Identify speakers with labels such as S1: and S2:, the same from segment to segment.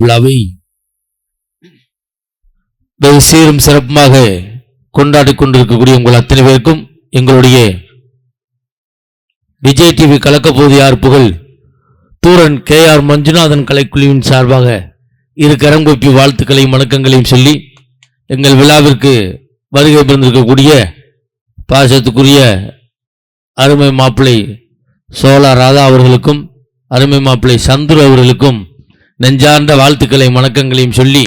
S1: விழாவை வெகு சீரும் சிறப்புமாக கொண்டாடி கொண்டிருக்கக்கூடிய உங்கள் அத்தனை பேருக்கும் எங்களுடைய விஜய் டிவி கலக்கப்போது யார் புகழ்? தூரன் கே ஆர் மஞ்சுநாதன் கலைக்குழுவின் சார்பாக இரு கரங்கொப்பி வாழ்த்துக்களையும் வணக்கங்களையும் சொல்லி எங்கள் விழாவிற்கு வருகை பிறந்திருக்கக்கூடிய பாசத்துக்குரிய அருமை மாப்பிள்ளை சோழா ராதா அவர்களுக்கும் அருமை மாப்பிள்ளை சந்துரு அவர்களுக்கும் நெஞ்சார்ந்த வாழ்த்துக்களையும் வணக்கங்களையும் சொல்லி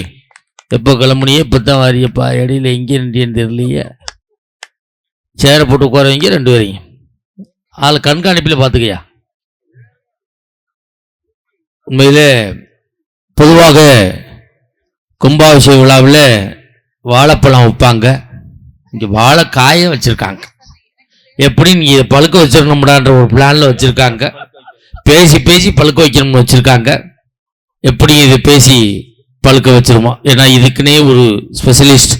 S1: எப்போ கிளம்புனியே? இப்போ தான் வாரியப்பா. இடையில எங்கே நின்றேன்னு தெரியலையே. சேரை போட்டு உட்காரவங்க ரெண்டு பேரையும். ஆள் கண்காணிப்பில் பார்த்துக்கயா? உண்மையில் பொதுவாக கும்பாபிஷேக விழாவில் வாழைப்பழம் வைப்பாங்க இங்கே வாழைக்காய வச்சுருக்காங்க. எப்படி நீங்கள் இதை பழுக்க வச்சிடணும்டான்ற ஒரு பிளானில் வச்சுருக்காங்க. பேசி பேசி பழுக்க வைக்கணும்னு வச்சுருக்காங்க. எப்படி இது பேசி பழுக்க வச்சிருமா? ஏன்னா இதுக்குன்னே ஒரு ஸ்பெஷலிஸ்ட்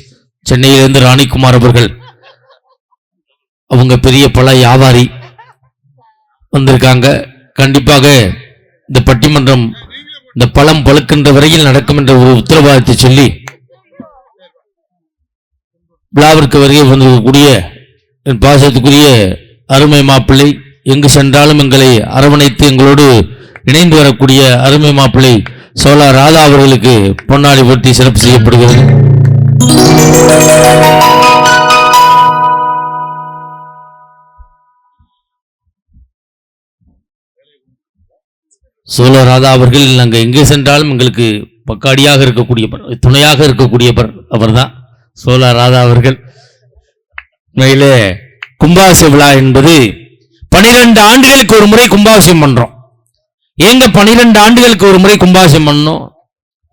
S1: சென்னையிலேருந்து ராணிக்குமார் அவர்கள் அவங்க பெரிய பல வியாபாரி வந்திருக்காங்க. கண்டிப்பாக இந்த பட்டிமன்றம் இந்த பழம் பழுக்கின்ற வரையில் நடக்கும் என்ற ஒரு உத்தரவாதத்தை சொல்லி விழாவிற்கு வருகை வந்திருக்கக்கூடிய என் பாசத்துக்குரிய அருமை மாப்பிள்ளை எங்கு சென்றாலும் எங்களை அரவணைத்து எங்களோடு இணைந்து வரக்கூடிய அருமை மாப்பிள்ளை சோழா ராதா அவர்களுக்கு பொன்னாடி பற்றி சிறப்பு செய்யப்படுகிறது. சோழ ராதா அவர்கள் நாங்கள் எங்கே சென்றாலும் எங்களுக்கு பக்காடியாக இருக்கக்கூடியவர் துணையாக இருக்கக்கூடியவர் அவர்தான். சோழா ராதா அவர்கள். உண்மையிலே கும்பாபிஷேக விழா என்பது பனிரெண்டு ஆண்டுகளுக்கு ஒரு முறை கும்பாபிஷேகம் பண்றோம். ஏங்க பன்னிரெண்டு ஆண்டுகளுக்கு ஒரு முறை கும்பாசியம் பண்ணணும்?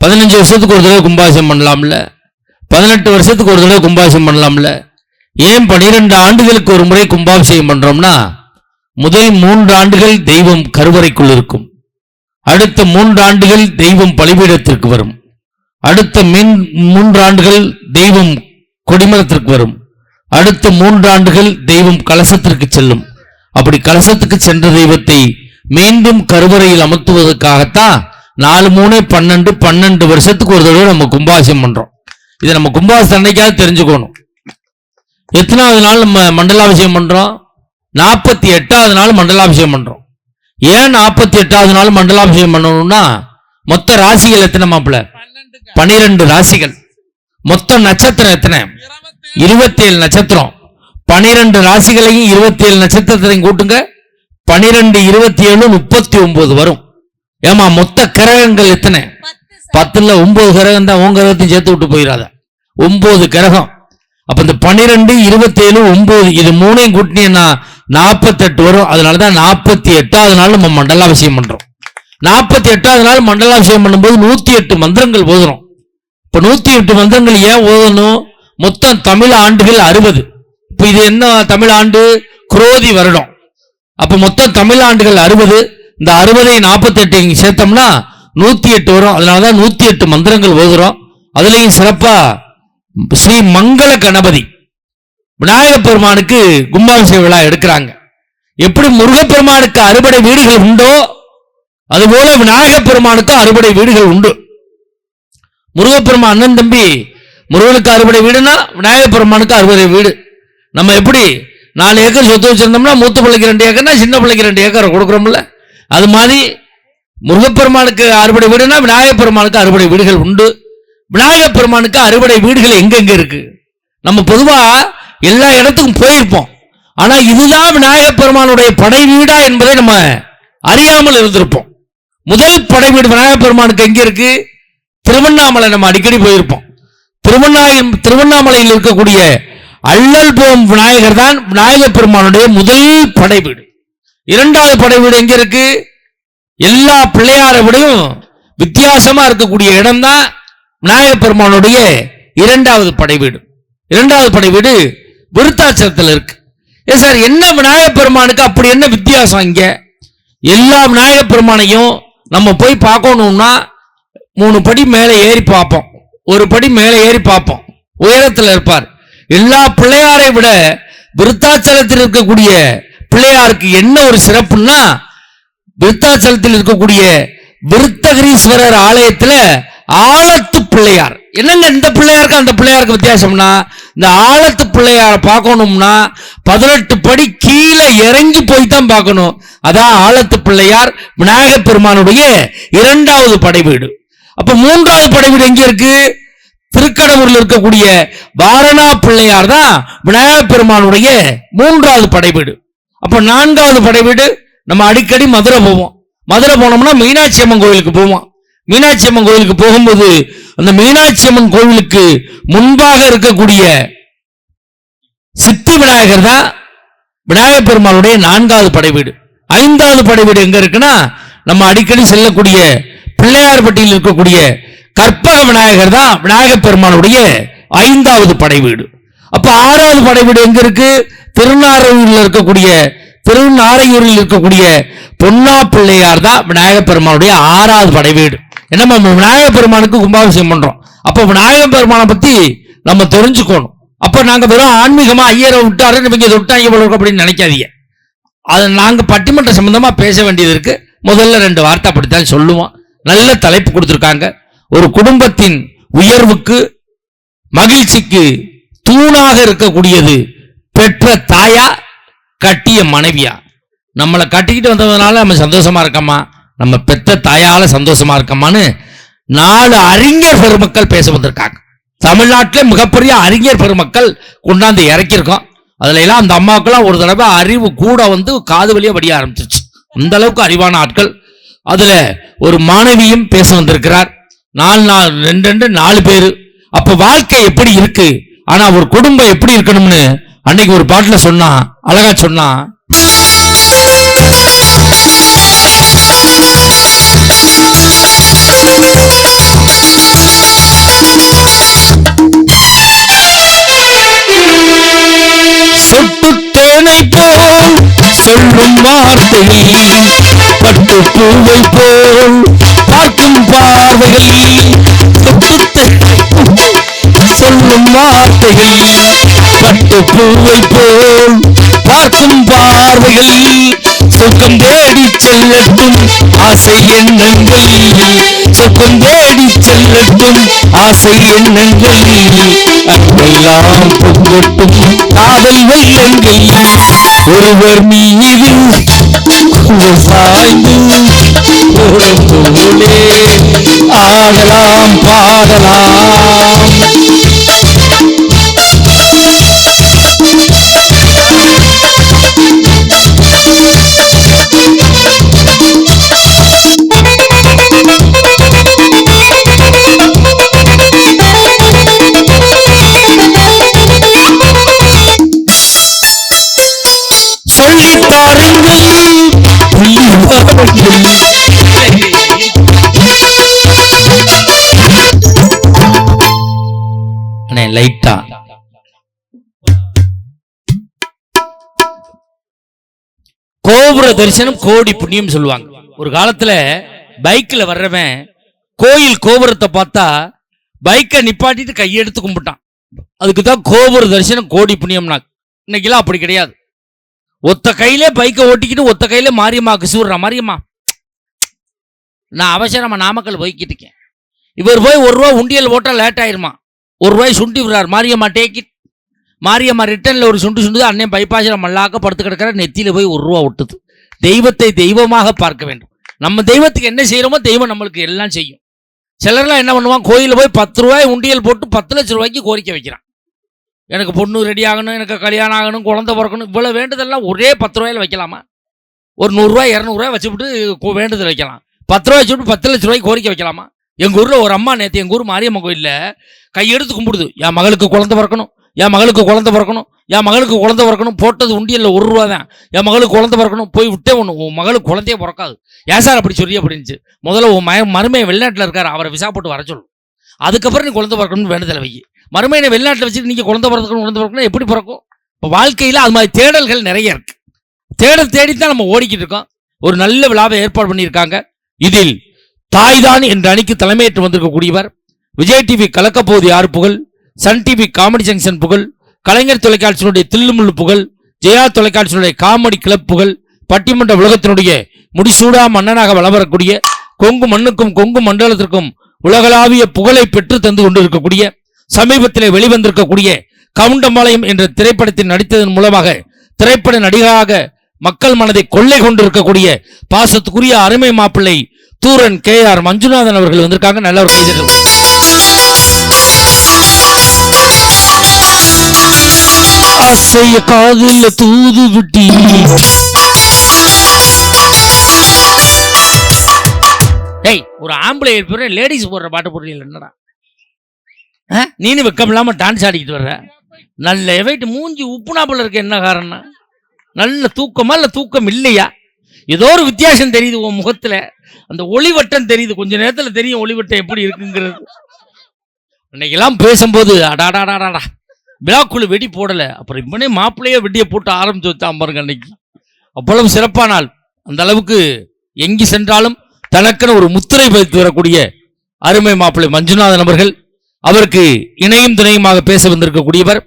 S1: பதினஞ்சு வருஷத்துக்கு ஒரு தடவை கும்பாசியம் பண்ணலாம்ல? பதினெட்டு வருஷத்துக்கு ஒரு தடவை கும்பாசியம் பண்ணலாம்ல? ஏன் பனிரெண்டு ஆண்டுகளுக்கு ஒரு முறை கும்பாபிஷேகம் பண்றோம்னா முதல் மூன்று ஆண்டுகள் தெய்வம் கருவறைக்குள் இருக்கும். அடுத்த மூன்று ஆண்டுகள் தெய்வம் பலிபீடத்திற்கு வரும். அடுத்த மீன் மூன்று ஆண்டுகள் தெய்வம் கொடிமரத்திற்கு வரும். அடுத்த மூன்று ஆண்டுகள் தெய்வம் கலசத்திற்கு செல்லும். அப்படி கலசத்துக்கு சென்ற தெய்வத்தை மீண்டும் கருவறையில் அமர்த்துவதற்காகத்தான் நாலு மூணு பன்னெண்டு பன்னெண்டு வருஷத்துக்கு ஒரு தடவை நம்ம கும்பாபிஷேகம் பண்றோம். இதை நம்ம கும்பாபிஷேகம் அன்னைக்காவது தெரிஞ்சுக்கணும். எத்தனாவது நாள் நம்ம மண்டலாபிஷேகம் பண்றோம்? நாற்பத்தி எட்டாவது நாள் மண்டலாபிஷேகம் பண்றோம். ஏன் நாற்பத்தி எட்டாவது நாள் மண்டலாபிஷேகம் பண்ணணும்னா மொத்த ராசிகள் எத்தனை மாப்பிள்ள பனிரெண்டு ராசிகள். மொத்த நட்சத்திரம் எத்தனை? இருபத்தி ஏழு நட்சத்திரம். பனிரெண்டு ராசிகளையும் இருபத்தி ஏழு நட்சத்திரத்தையும் கூட்டுங்க. பனிரெண்டு இருபத்தி ஏழு முப்பத்தி ஒன்பது வரும். ஏமா மொத்த கிரகங்கள் எத்தனை? பத்துல ஒன்பது கிரகம் தான் உன் கிரகத்தையும் சேர்த்து விட்டு போயிடாத. ஒன்பது கிரகம். அப்ப இந்த பனிரெண்டு இருபத்தி ஏழு ஒன்பது இது மூணையும் கூட்டினீங்கன்னா நாற்பத்தெட்டு வரும். அதனாலதான் நாற்பத்தி எட்டாவது நாள் நம்ம மண்டலாபிஷேகம் பண்றோம். நாற்பத்தி எட்டாவது நாள் மண்டலாபிஷேகம் பண்ணும்போது நூத்தி எட்டு மந்திரங்கள் ஓதுறோம் இப்ப நூத்தி எட்டு மந்திரங்கள் ஏன் ஓதணும்? மொத்தம் தமிழ் ஆண்டுகள் அறுபது. இப்ப இது என்ன தமிழ் ஆண்டு? குரோதி வருடம். அப்போ மொத்தம் தமிழ் ஆண்டுகள் அறுபது இந்த அறுபதை நாற்பத்தெட்டு இங்கே சேர்த்தோம்னா நூற்றி எட்டு வரும். அதனாலதான் நூற்றி எட்டு மந்திரங்கள் ஓதுறோம். அதுலேயும் சிறப்பாக ஸ்ரீ மங்கள கணபதி விநாயகப் பெருமானுக்கு கும்பாபிஷேக விழா எடுக்கிறாங்க. எப்படி முருகப்பெருமானுக்கு அறுபடை வீடுகள் உண்டோ அதுபோல விநாயகப் பெருமானுக்கும் அறுபடை வீடுகள் உண்டு. முருகப்பெருமான் அண்ணன் தம்பி முருகனுக்கு அறுபடை வீடுனா விநாயகப் பெருமானுக்கு அறுபடை வீடு. நம்ம எப்படி நாலு ஏக்கர் சொத்து வச்சுருந்தோம்னா மூத்த பிள்ளைக்கு ரெண்டு ஏக்கர்னா சின்ன பிள்ளைக்கு ரெண்டு ஏக்கர் கொடுக்குறோம்ல. அது மாதிரி முருகப்பெருமானுக்கு அறுபடை வீடுனா விநாயகப் பெருமானுக்கு அறுபடை வீடுகள் உண்டு. விநாயகப் பெருமானுக்கு அறுபடை வீடுகள் எங்கெங்கே இருக்குது நம்ம பொதுவாக எல்லா இடத்துக்கும் போயிருப்போம். ஆனால் இதுதான் விநாயகப் பெருமானுடைய படை வீடா என்பதை நம்ம அறியாமல் இருந்திருப்போம். முதல் படை வீடு விநாயகப் பெருமானுக்கு எங்கே இருக்குது திருவண்ணாமலை நம்ம அடிக்கடி போயிருப்போம். திருவண்ணா திருவண்ணாமலையில் இருக்கக்கூடிய அள்ளல் போம் விநாயகர் தான் விநாயகப் பெருமானுடைய முதல் படை வீடு. இரண்டாவது படை வீடு எங்க இருக்கு? எல்லா பிள்ளையாரை விடையும் வித்தியாசமா இருக்கக்கூடிய இடம் தான் பெருமானுடைய இரண்டாவது படை வீடு. இரண்டாவது படை வீடு விருத்தாச்சலத்தில் இருக்கு. ஏ சார் என்ன விநாயகப் பெருமானுக்கு அப்படி என்ன வித்தியாசம் இங்க? எல்லா விநாயகப் பெருமானையும் நம்ம போய் பார்க்கணும்னா மூணு படி மேலே ஏறி பார்ப்போம். ஒரு படி மேலே ஏறி பார்ப்போம். உயரத்தில் இருப்பார். எல்லா பிள்ளையாரை விட விருத்தாச்சலத்தில் இருக்கக்கூடிய பிள்ளையாருக்கு என்ன ஒரு சிறப்புன்னா விருத்தாச்சலத்தில் இருக்கக்கூடிய விருத்தகிரீஸ்வரர் ஆலயத்துல ஆழத்து பிள்ளையார். என்னங்க இந்த பிள்ளையாருக்கு அந்த பிள்ளையாருக்கு வித்தியாசம்னா இந்த ஆழத்து பிள்ளையார பார்க்கணும்னா பதினெட்டு படி கீழே இறங்கி போய் தான் பார்க்கணும். அதான் ஆழத்து பிள்ளையார் விநாயகப் பெருமானுடைய இரண்டாவது படைவீடு. அப்ப மூன்றாவது படைவீடு எங்க இருக்கு? திருக்கடவுரில் இருக்கக்கூடிய வாரணா பிள்ளையார் தான் விநாயகப் பெருமானுடைய மூன்றாவது படைவீடு. அப்ப நான்காவது படைவீடு நம்ம அடிக்கடி மதுரை போவோம். மதுரை போனோம்னா மீனாட்சி அம்மன் கோயிலுக்கு போவோம். மீனாட்சி அம்மன் கோயிலுக்கு போகும்போது அந்த மீனாட்சி அம்மன் கோயிலுக்கு முன்பாக இருக்கக்கூடிய சித்தி விநாயகர் தான் விநாயகர் பெருமானுடைய நான்காவது படைவீடு. ஐந்தாவது படைவீடு எங்க இருக்குன்னா நம்ம அடிக்கடி செல்லக்கூடிய பிள்ளையார்பட்டியில் இருக்கக்கூடிய கற்பக விநாயகர் தான் விநாயகர் பெருமானுடைய ஐந்தாவது படைவீடு. அப்ப ஆறாவது படைவீடு எங்க இருக்கு? திருநாரையூரில் இருக்கக்கூடிய திருநாரையூரில் இருக்கக்கூடிய பொன்னா பிள்ளையார் தான் விநாயகப் பெருமானுடைய ஆறாவது படைவீடு. என்ன நம்ம விநாயகப் பெருமானுக்கு கும்பாபிஷேகம் பண்றோம். அப்ப விநாயகப் பெருமானை பத்தி நம்ம தெரிஞ்சுக்கணும். அப்ப நாங்க வெறும் ஆன்மீகமா ஐயரை விட்டாரு இவங்க இதை விட்டாங்க இவ்வளவு அப்படின்னு நினைக்காதீங்க. அது நாங்க பட்டிமன்ற சம்பந்தமா பேச வேண்டியது இருக்கு. முதல்ல ரெண்டு வார்த்தை அப்படித்தான் சொல்லுவோம். நல்ல தலைப்பு கொடுத்துருக்காங்க. ஒரு குடும்பத்தின் உயர்வுக்கு மகிழ்ச்சிக்கு தூணாக இருக்கக்கூடியது பெற்ற தாயா கட்டிய மனைவியா? நம்மளை கட்டிக்கிட்டு வந்ததுனால நம்ம சந்தோஷமா இருக்கோமா? நம்ம பெற்ற தாயால சந்தோஷமா இருக்கோமான்னு நாலு அறிஞர் பெருமக்கள் பேச வந்திருக்காங்க. தமிழ்நாட்டிலே மிகப்பெரிய அறிஞர் பெருமக்கள் கொண்டாந்து இறக்கியிருக்கோம். அதுல எல்லாம் அந்த அம்மாவுக்கெல்லாம் ஒரு தடவை அறிவு கூட வந்து காது வழியா வடிய ஆரம்பிச்சிருச்சு. அந்த அளவுக்கு அறிவான ஆட்கள். அதுல ஒரு மாணவியும் பேச வந்திருக்கிறார். நாலு நாலு ரெண்டு ரெண்டு நாலு பேர். அப்ப வாழ்க்கை எப்படி இருக்கு? ஆனா ஒரு குடும்பம் எப்படி இருக்கணும்னு அன்னைக்கு ஒரு பாட்டுல சொன்னா அழகா சொன்னா சொட்டு தேனை போல் சொல்லும் வார்த்தை பட்டு பூவை போல் பார்க்கும் பார்வைகள் சொல்லும் வார்த்தைகள் பட்டு பூவை போல் பார்க்கும் பார்வைகள் சுகம் தேடி செல்லட்டும் ஆசை எண்ணங்கள் சுகம் தேடி செல்லட்டும் ஆசை எண்ணங்கள். அன்பெல்லாம் பொங்கட்டும் காதல் வெள்ளங்கள் ஒருவர் மீது சாய்ந்து ஓரம் போலே ஆடலாம் பாடலாம் லைட்டா. கோபுர தரிசனம் கோடி புண்ணியம் சொல்லுவாங்க. ஒரு காலத்துல பைக்ல வர்றவன் கோயில் கோபுரத்தை பார்த்தா பைக்கை நிப்பாட்டிட்டு கையெடுத்து கும்பிட்டான். அதுக்கு தான் கோபுர தரிசனம் கோடி புண்ணியம்னா. இன்னைக்கெல்லாம் அப்படி கிடையாது. ஒத்த கையிலே பைக்கை ஓட்டிக்கிட்டு ஒத்த கையில மாரியம்மா சூடுறா மாரியம்மா நான் அவசரமா நாமக்கல் போய்கிட்டு இருக்கேன். இவர் போய் ஒரு ரூபா உண்டியல் ஓட்ட லேட் ஆயிருமா? ஒரு ரூபாய் சுண்டி விடுறார். மாரியம்மா டேக்கிட் மாரியம்மா ரிட்டனில் ஒரு சுண்டு சுண்டு அண்ணன் பைப்பாசில் மல்லாக்க படுத்து கிடக்கிற நெத்தியில் போய் ஒரு ரூபா ஒட்டுது. தெய்வத்தை தெய்வமாக பார்க்க வேண்டும். நம்ம தெய்வத்துக்கு என்ன செய்கிறோமோ தெய்வம் நம்மளுக்கு எல்லாம் செய்யும். சிலர்லாம் என்ன பண்ணுவான் கோயிலில் போய் பத்து ரூபாய் உண்டியல் போட்டு பத்து லட்ச ரூபாய்க்கு கோரிக்கை வைக்கிறான். எனக்கு பொண்ணு ரெடி ஆகணும் எனக்கு கல்யாணம் ஆகணும் குழந்தை பிறக்கணும் இவ்வளோ வேண்டுதெல்லாம் ஒரே பத்து ரூபாயில் வைக்கலாமா? ஒரு நூறுரூவா இரநூறுவா வச்சுவிட்டு வேண்டுதல் வைக்கலாம். பத்து ரூபாய் வச்சுவிட்டு பத்து லட்ச ரூபாய்க்கு கோரிக்கை வைக்கலாமா? எங்கள் ஊரில் ஒரு அம்மா நேற்று எங்கள் ஊர் மாரியம்மன் கோயிலில் கையெடுத்து கும்பிடுது. என் மகளுக்கு குழந்தை பிறக்கணும் என் மகளுக்கு குழந்தை பிறக்கணும் என் மகளுக்கு குழந்தை பிறக்கணும் போட்டது உண்டியல்ல ஒரு ரூபா தான். என் மகளுக்கு குழந்தை பிறக்கணும் போய் விட்டே ஒன்று உன் மகளுக்கு குழந்தையே பிறக்காது. ஏன் சார் அப்படி சொல்லி அப்படின்ச்சு முதல்ல உன் மய மருமையை வெளிநாட்டில் இருக்கார் அவரை விசா போட்டு வர சொல்லு. அதுக்கப்புறம் நீ குழந்தை பிறக்கணும்னு வேண்டுதலை வை. மறுமையை வெளிநாட்டில் வச்சுட்டு நீங்கள் குழந்தை பிறக்கணும் குழந்தை பிறக்கணும் எப்படி பிறக்கும்? இப்போ வாழ்க்கையில் அது மாதிரி தேடல்கள் நிறைய இருக்குது தேடல் தேடி தான் நம்ம ஓடிக்கிட்டு இருக்கோம். ஒரு நல்ல விழாவை ஏற்பாடு பண்ணியிருக்காங்க. இதில் தாய்தான் என்ற அணிக்கு தலைமையேற்று வந்திருக்கக்கூடியவர். விஜய் டிவி கலக்கப்போது யார் புகழ்? சன் டிவி காமெடி ஜங்ஷன் புகழ். கலைஞர் தொலைக்காட்சியினுடைய தில்லுமுள்ளு புகழ். ஜெயா தொலைக்காட்சியினுடைய காமெடி கிளப் புகழ். பட்டிமன்ற உலகத்தினுடைய முடிசூடா மன்னனாக வளவரக்கூடிய வரக்கூடிய கொங்கு மண்ணுக்கும் கொங்கு மண்டலத்திற்கும் உலகளாவிய புகழை பெற்று தந்து கொண்டிருக்கக்கூடிய சமீபத்திலே வெளிவந்திருக்கக்கூடிய கவுண்டம்பாளையம் என்ற திரைப்படத்தில் நடித்ததன் மூலமாக திரைப்பட நடிகராக மக்கள் மனதை கொள்ளை கொண்டிருக்கக்கூடிய பாசத்துக்குரிய அருமை மாப்பிள்ளை தூரன் கே ஆர் மஞ்சுநாதன் அவர்கள் வந்திருக்காங்க. நல்ல ஒரு கைதட்டல் ஆசைய காதுல தூது விட்டி. டேய் ஒரு ஆம்பளை போடுற லேடிஸ் போடுற பாட்டு போடுறீங்க என்னடா? ஆ? நீனு வெக்கம் இல்லாம டான்ஸ் ஆடிக்கிட்டு வர்ற? நல்ல எவைட்டு மூஞ்சி உப்புனாப்புல இருக்க என்ன காரணம்? நல்ல தூக்கமா இல்ல தூக்கம் இல்லையா? ஏதோ ஒரு வித்தியாசம் தெரியுது உன் முகத்துல. அந்த ஒளிவட்டம் தெரியுது. கொஞ்ச நேரத்துல தெரியும் ஒளிவட்டம் எப்படி இருக்குங்கிறது. அன்னைக்கெல்லாம் பேசும்போது அடாடாடாடாடா விழாக்குழு வெடி போடல. அப்புறம் இப்பனே மாப்பிள்ளையே வெடியை போட்டு ஆரம்பிச்சு வச்சான் பாருங்க அன்னைக்கு. அவ்வளவு சிறப்பான நாள். அந்த அளவுக்கு எங்கு சென்றாலும் தனக்குன்னு ஒரு முத்திரை பதித்து வரக்கூடிய அருமை மாப்பிள்ளை மஞ்சுநாதன் அவர்கள் அவருக்கு இணையும் துணையுமாக பேச வந்திருக்கக்கூடியவர்.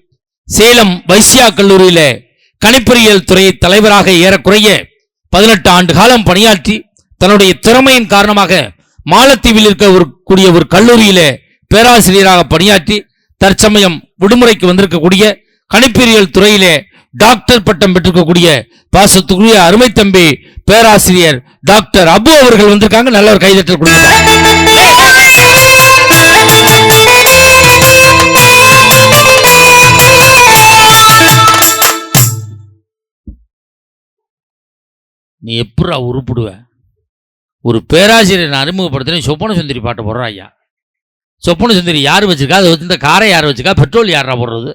S1: சேலம் வைசியா கல்லூரியில கணிப்பொறியியல் துறை தலைவராக ஏறக்குறைய பதினெட்டு ஆண்டு காலம் பணியாற்றி தன்னுடைய திறமையின் காரணமாக மாலத்தீவில் இருக்க ஒரு கூடிய ஒரு பேராசிரியராக பணியாற்றி தற்சமயம் விடுமுறைக்கு வந்திருக்கக்கூடிய கணிப்பொறியியல் துறையிலே டாக்டர் பட்டம் பெற்றிருக்கக்கூடிய பாசத்துக்குரிய அருமை தம்பி பேராசிரியர் டாக்டர் அபு அவர்கள் வந்திருக்காங்க. நல்ல ஒரு கைதட்டல் கொடுக்கிறார் நீ எப்படா உருப்பிடுவ? ஒரு பேராசிரியர் நான் அறிமுகப்படுத்தினேன் சொப்பன சுந்தரி பாட்டு போடுறா ஐயா. சொப்பன சுந்தரி யார் வச்சிருக்கா? அதை இந்த காரை யார் வச்சுருக்கா? பெட்ரோல் யாரா போடுறது?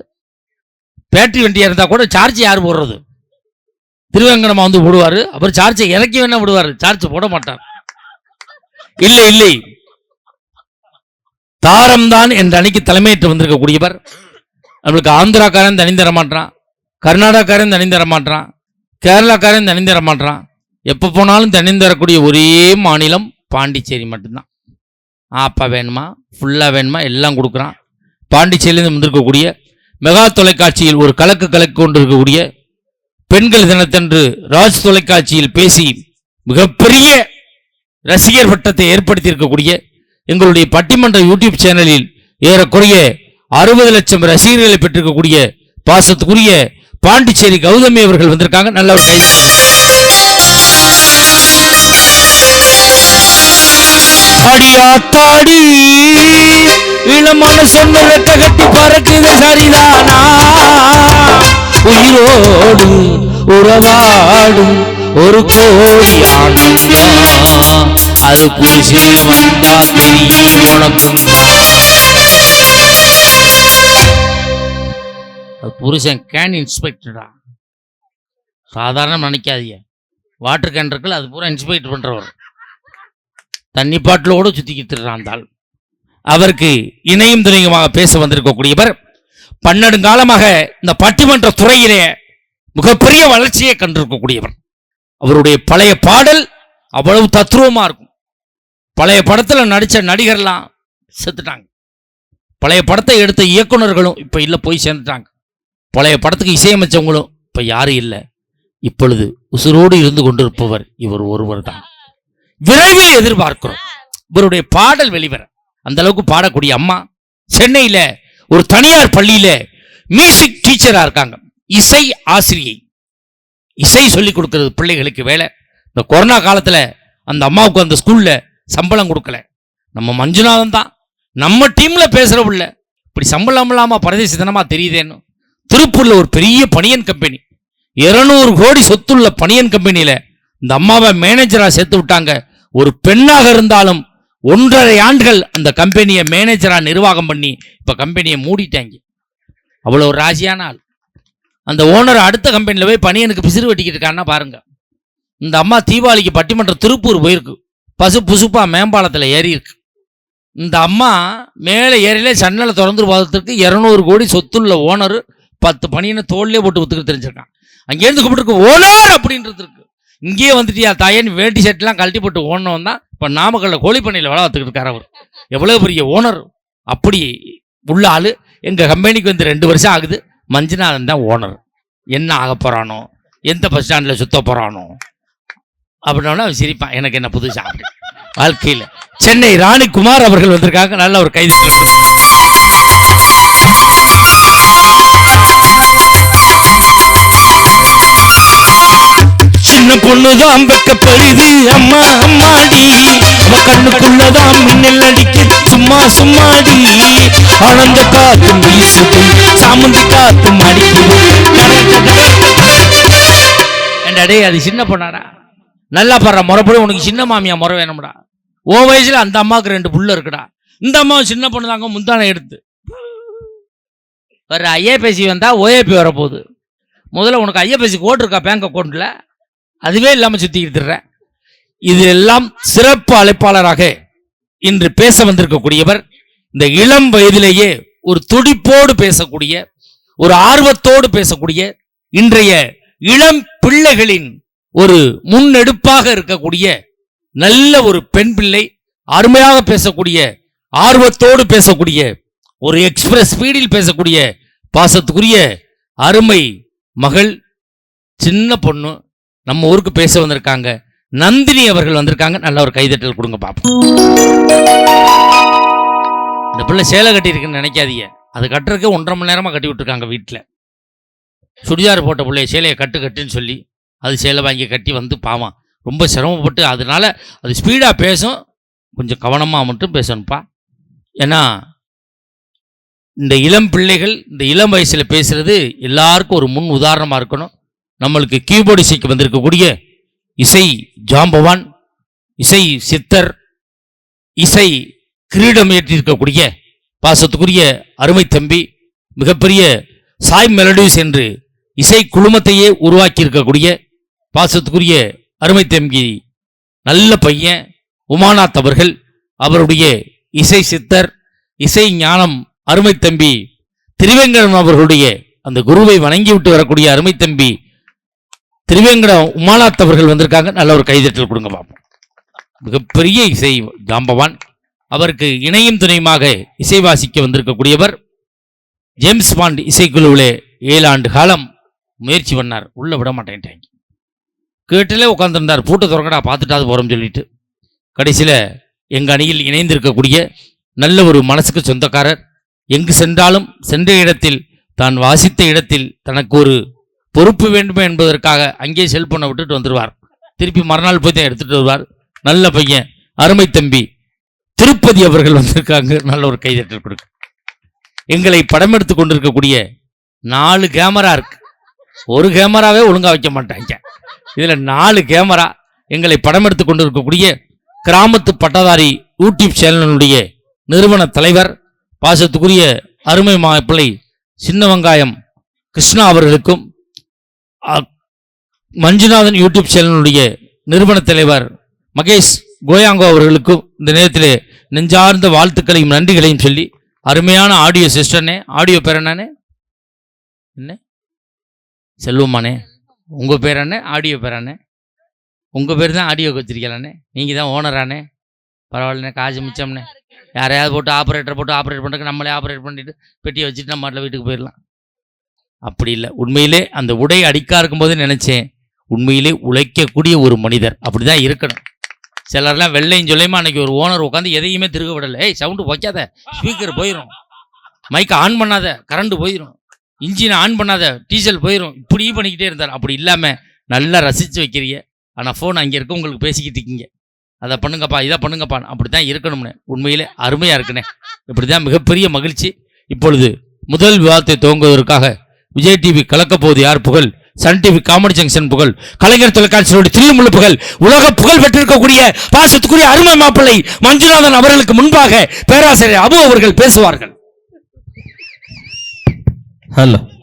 S1: பேட்டரி வண்டியாக இருந்தால் கூட சார்ஜ் யார் போடுறது? திருவேங்கடமா வந்து போடுவார். அப்புறம் சார்ஜை இறக்கி வேணா விடுவார். சார்ஜ் போட மாட்டார். இல்லை இல்லை. தாரம் தான் என்ற அணிக்கு தலைமையேற்று வந்திருக்கக்கூடியவர். நம்மளுக்கு ஆந்திராக்காரன் தனி தர மாட்டான் கர்நாடகாக்காரன் தனி தர மாட்டான் கேரளாக்காரன் தனி தர மாட்டான் எப்போ போனாலும் தனி தரக்கூடிய ஒரே மாநிலம் பாண்டிச்சேரி மட்டும்தான். ஆப்பா வேணுமா? ஃபுல்லாக வேணுமா? எல்லாம் கொடுக்குறான். பாண்டிச்சேரியிலேருந்து வந்திருக்கக்கூடிய மெகா தொலைக்காட்சியில் ஒரு கலக்கு கலக்கு கொண்டிருக்கக்கூடிய பெண்கள் தினத்தன்று ராஜ் தொலைக்காட்சியில் பேசி மிகப்பெரிய ரசிகர் வட்டத்தை ஏற்படுத்தி இருக்கக்கூடிய எங்களுடைய பட்டிமன்ற யூடியூப் சேனலில் ஏறக்குறைய அறுபது லட்சம் ரசிகர்களை பெற்றிருக்கக்கூடிய பாசத்துக்குரிய பாண்டிச்சேரி கௌதமி அவர்கள் வந்திருக்காங்க. நல்ல அடி ஆத்தாடி அடியாத்தாடி இளமான சொன்ன கட்டி பறக்குது சரிதானா? உயிரோடு உறவாடும் ஒரு கோடி ஆனந்தம் அது புரிசு வந்தா தெரியும் உனக்கும் புருஷன் கேன் இன்ஸ்பெக்டரா சாதாரண நினைக்காதீங்க. வாட்டர் கேன் இருக்குல்ல அது பூரா இன்ஸ்பெக்ட் பண்றவர். தண்ணி பாட்டிலோடு சுத்திக்கிட்டு இருக்கிறான் ஆள் அவருக்கு இணையும் துணையுமாக பேச வந்திருக்கக்கூடியவர் பன்னெடுங்காலமாக இந்த பட்டிமன்ற துறையிலே மிகப்பெரிய வளர்ச்சியை கண்டிருக்கக்கூடியவர். அவருடைய பழைய பாடல் அவ்வளவு தத்ரூபமாக இருக்கும். பழைய படத்தில் நடித்த நடிகர்லாம் செத்துட்டாங்க. பழைய படத்தை எடுத்த இயக்குனர்களும் இப்போ இல்லை போய் சேர்ந்துட்டாங்க. பழைய படத்துக்கு இசையமைச்சவங்களும் இப்போ யாரும் இல்லை. இப்பொழுது உசுரோடு இருந்து கொண்டிருப்பவர் இவர் ஒருவர் தான் விரைவில் எதிர்பார்க்கிறோம். இவருடைய பாடல் வெளிவர. அந்த அளவுக்கு பாடக்கூடிய அம்மா சென்னையில ஒரு தனியார் பள்ளியில மியூசிக் டீச்சரா இருக்காங்க. இசை ஆசிரியை. இசை சொல்லி கொடுக்கறது பிள்ளைகளுக்கு வேலை. இந்த கொரோனா காலத்துல அந்த அம்மாவுக்கு அந்த ஸ்கூல்ல சம்பளம் கொடுக்கல. நம்ம மஞ்சுநாதன் தான். நம்ம டீம்ல பேசுற உள்ள இப்படி சம்பளம் இல்லாம பரதேசித்தனமா தெரியுதேன்னு. திருப்பூர்ல ஒரு பெரிய பனியன் கம்பெனி. இருநூறு கோடி சொத்துள்ள பனியன் கம்பெனியில இந்த அம்மாவை மேனேஜரா சேர்த்து விட்டாங்க ஒரு பெண்ணாக இருந்தாலும் ஒன்றரை ஆண்டுகள் அந்த கம்பெனியை மேனேஜரா நிர்வாகம் பண்ணி இப்ப கம்பெனியை மூடிட்டாங்க. அவ்வளோ ஒரு ராசியான ஆள். அந்த ஓனர் அடுத்த கம்பெனியில் போய் பனியனுக்கு பிசிறு வெட்டிக்கிட்டு இருக்கான்னா பாருங்க. இந்த அம்மா தீபாவளிக்கு பட்டிமன்றம் திருப்பூர் போயிருக்கு. பசு புசுப்பா மேம்பாலத்தில் ஏறி இருக்கு இந்த அம்மா மேலே ஏறிலே சன்னலை திறந்து பார்த்துருக்கு இரநூறு கோடி சொத்துள்ள ஓனர் பத்து பனியனை தோல்லே போட்டு ஒத்துக்கிட்டு தெரிஞ்சிருக்கான். அங்கேருந்து கூப்பிட்டுருக்கு ஓனர் அப்படின்றது இருக்கு. இங்கேயே வந்துட்டியா தாயன் வேட்டி ஷர்ட்லாம் கழட்டி போட்டு ஓடணும் தான் இப்போ நாமக்கல்ல கோழிப்பண்ணையில் வேலை பார்த்துக்கிட்டு அவர். எவ்வளோ பெரிய ஓனர் அப்படி உள்ள ஆள். எங்கள் கம்பெனிக்கு வந்து ரெண்டு வருஷம் ஆகுது. மஞ்சுநாதன் தான் ஓனர் என்ன ஆக போகிறானோ எந்த பஸ் ஸ்டாண்டில் சுத்த போகிறானோ அப்படின்னா அவன் சிரிப்பான் எனக்கு என்ன புதுசாக வாழ்க்கையில். சென்னை ராணி குமார் அவர்கள் வந்திருக்காங்க. நல்ல ஒரு கைது. பொண்ணுதான் வெக்கப்படுது அம்மா அம்மாடி. அவ கண்ணுக்குள்ளதான் மின்னல் அடிக்கு சும்மா சும்மாடி. ஆனந்த காத்து வீசுது சாமந்தி காத்து அடிக்குது. ஏண்டா அது சின்ன பொண்ணாடா. நல்லா பாடுற முறைப்படி உனக்கு சின்ன மாமியா முறை வேணும்டா. ஓ வயசுல அந்த அம்மாவுக்கு ரெண்டு புள்ள இருக்குடா. இந்த அம்மா சின்ன பொண்ணு தாங்க முந்தானை எடுத்து. வர ஐஏபிஎஸ்சி வந்தா ஓஏபி வரப்போகுது. முதல்ல உனக்கு ஐஏபிஎஸ்சி கோட் இருக்கா பேங்க் அக்கௌண்ட்டில் அதுவே இல்லாம சுத்திக்கிட்டு இது எல்லாம் சிறப்பு அழைப்பாளராக இன்று பேச வந்திருக்கக்கூடியவர் இந்த இளம் வயதிலேயே ஒரு துடிப்போடு பேசக்கூடிய ஒரு ஆர்வத்தோடு பேசக்கூடிய இன்றைய இளம் பிள்ளைகளின் ஒரு முன்னெடுப்பாக இருக்கக்கூடிய நல்ல ஒரு பெண் பிள்ளை அருமையாக பேசக்கூடிய ஆர்வத்தோடு பேசக்கூடிய ஒரு எக்ஸ்பிரஸ் ஸ்பீடில் பேசக்கூடிய பாசத்துக்குரிய அருமை மகள் சின்ன பொண்ணு நம்ம ஊருக்கு பேச வந்திருக்காங்க. நந்தினி அவர்கள் வந்திருக்காங்க. நல்ல ஒரு கைதட்டல் கொடுங்க பாப்போம். இந்த பிள்ளை சேலை கட்டியிருக்குன்னு நினைக்காதீங்க. அது கட்டுறதுக்கு ஒன்றரை மணி நேரமாக கட்டி விட்டுருக்காங்க வீட்டில் சுடிதார் போட்ட பிள்ளைய சேலையை கட்டு கட்டுன்னு சொல்லி அது சேலை வாங்கி கட்டி வந்து பாவான். ரொம்ப சிரமப்பட்டு அதனால அது ஸ்பீடாக பேசும். கொஞ்சம் கவனமாக மட்டும் பேசணும்ப்பா. ஏன்னா இந்த இளம் பிள்ளைகள் இந்த இளம் வயசில் பேசுகிறது எல்லாருக்கும் ஒரு முன் உதாரணமாக இருக்கணும். நம்மளுக்கு கீபோர்டு இசைக்கு வந்திருக்கக்கூடிய இசை ஜாம்பவான் இசை சித்தர் இசை கிரீடம் ஏற்றிருக்கக்கூடிய பாசத்துக்குரிய அருமை தம்பி மிகப்பெரிய சாய் மெலடிஸ் என்று இசை குழுமத்தையே உருவாக்கி இருக்கக்கூடிய பாசத்துக்குரிய அருமை தம்பி நல்ல பையன் உமாநாத் அவர்கள். அவருடைய இசை சித்தர் இசை ஞானம் அருமை தம்பி திருவேங்கடம் அவர்களுடைய அந்த குருவை வணங்கி விட்டு வரக்கூடிய அருமை தம்பி திருவேங்கடம் உமாநாத் அவர்கள் வந்திருக்காங்க. நல்ல ஒரு கைதட்டல் கொடுங்க பார்ப்போம் மிகப்பெரிய இசை ஜாம்பவான். அவருக்கு இணையும் துணையுமாக இசை வாசிக்க வந்திருக்கக்கூடியவர் ஜேம்ஸ் பாண்ட் இசைக்குழுவிலே ஏழு ஆண்டு காலம் முயற்சி பண்ணார். உள்ளே விட மாட்டேன்ட்டாங்க கேட்டிலே உட்காந்துருந்தார் பூட்டை திறக்கடா பார்த்துட்டாது போகிறோம்னு சொல்லிட்டு. கடைசியில் எங்கள் அணியில் இணைந்திருக்கக்கூடிய நல்ல ஒரு மனசுக்கு சொந்தக்காரர். எங்கு சென்றாலும் சென்ற இடத்தில் தான் வாசித்த இடத்தில் தனக்கு ஒரு பொறுப்பு வேண்டுமே என்பதற்காக அங்கேயே செல்போனை விட்டுட்டு வந்துடுவார் திருப்பி மறுநாள் போய் தான் எடுத்துட்டு வருவார். நல்ல பையன் அருமை தம்பி திருப்பதி அவர்கள் வந்திருக்காங்க. நல்ல ஒரு கைதட்டல் கொடுக்க எங்களை படம் எடுத்து கொண்டிருக்கக்கூடிய நாலு கேமரா இருக்கு. ஒரு கேமராவே ஒழுங்காக வைக்க மாட்டாங்க. இதில் நாலு கேமரா எங்களை படம் எடுத்து கொண்டிருக்கக்கூடிய கிராமத்து பட்டதாரி யூடியூப் சேனலுடைய நிறுவன தலைவர் பாசத்துக்குரிய அருமை மாப்பிள்ளை சின்ன வெங்காயம் கிருஷ்ணா அவர்களுக்கும் மஞ்சுநாதன் யூடியூப் சேனலுடைய நிறுவன தலைவர் மகேஷ் கோயாங்கோ அவர்களுக்கும் இந்த நேரத்திலே நெஞ்சார்ந்த வாழ்த்துக்களையும் நன்றிகளையும் சொல்லி அருமையான ஆடியோ சிஸ்டர்னே ஆடியோ பேர் என்னண்ணே என்ன? செல்வமானே உங்கள் பேர் என்ன ஆடியோ பேர் என்ன உங்கள் பேர் தான் ஆடியோ வச்சிருக்கலானே நீங்கள் தான் ஓனரானே பரவாயில்லண்ணே காசு மிச்சம்ண்ணே. யாரையாவது போட்டு ஆப்ரேட்டர் போட்டு ஆப்ரேட் பண்ணுறதுக்கு நம்மளே ஆப்ரேட் பண்ணிவிட்டு பெட்டியை வச்சுட்டு நம்ம மாட்டில் வீட்டுக்கு போயிடலாம். அப்படி இல்லை. உண்மையிலே அந்த உடை அடிக்கா இருக்கும்போது நினைச்சேன் உண்மையிலே உழைக்கக்கூடிய ஒரு மனிதர். அப்படிதான் இருக்கணும். சிலர்லாம் வெள்ளையும் சொல்லியுமா அன்னைக்கு ஒரு ஓனர் உட்காந்து எதையுமே திருக விடலை. ஏய் சவுண்டு வைக்காத. ஸ்பீக்கர் போயிடும் மைக்கை ஆன் பண்ணாத. கரண்ட் போயிடும் இன்ஜினை ஆன் பண்ணாத. டீசல் போயிடும் இப்படி பண்ணிக்கிட்டே இருந்தார். அப்படி இல்லாமல் நல்லா ரசித்து வைக்கிறீங்க. ஆனால் ஃபோன் அங்கே இருக்க உங்களுக்கு பேசிக்கிட்டு இருக்கீங்க. அதை பண்ணுங்கப்பா இதை பண்ணுங்கப்பா. அப்படி தான் இருக்கணும்னு. உண்மையிலே அருமையாக இருக்குண்ணே இப்படி தான் மிகப்பெரிய மகிழ்ச்சி. இப்பொழுது முதல் விவாதத்தை துவங்குவதற்காக விஜய் டிவி கலக்கப்போது யார்? புகழ். சன் டிவி காமெடி ஜங்ஷன் புகழ். கலைஞர் தொலைக்காட்சியோட தில்லுமுள்ளு புகழ். உலக புகழ் பெற்றிருக்கக்கூடிய பாசத்துக்குரிய அருமை மாப்பிள்ளை மஞ்சுநாதன் அவர்களுக்கு முன்பாக பேராசிரியர் அபு அவர்கள் பேசுவார்கள்.
S2: ஹலோ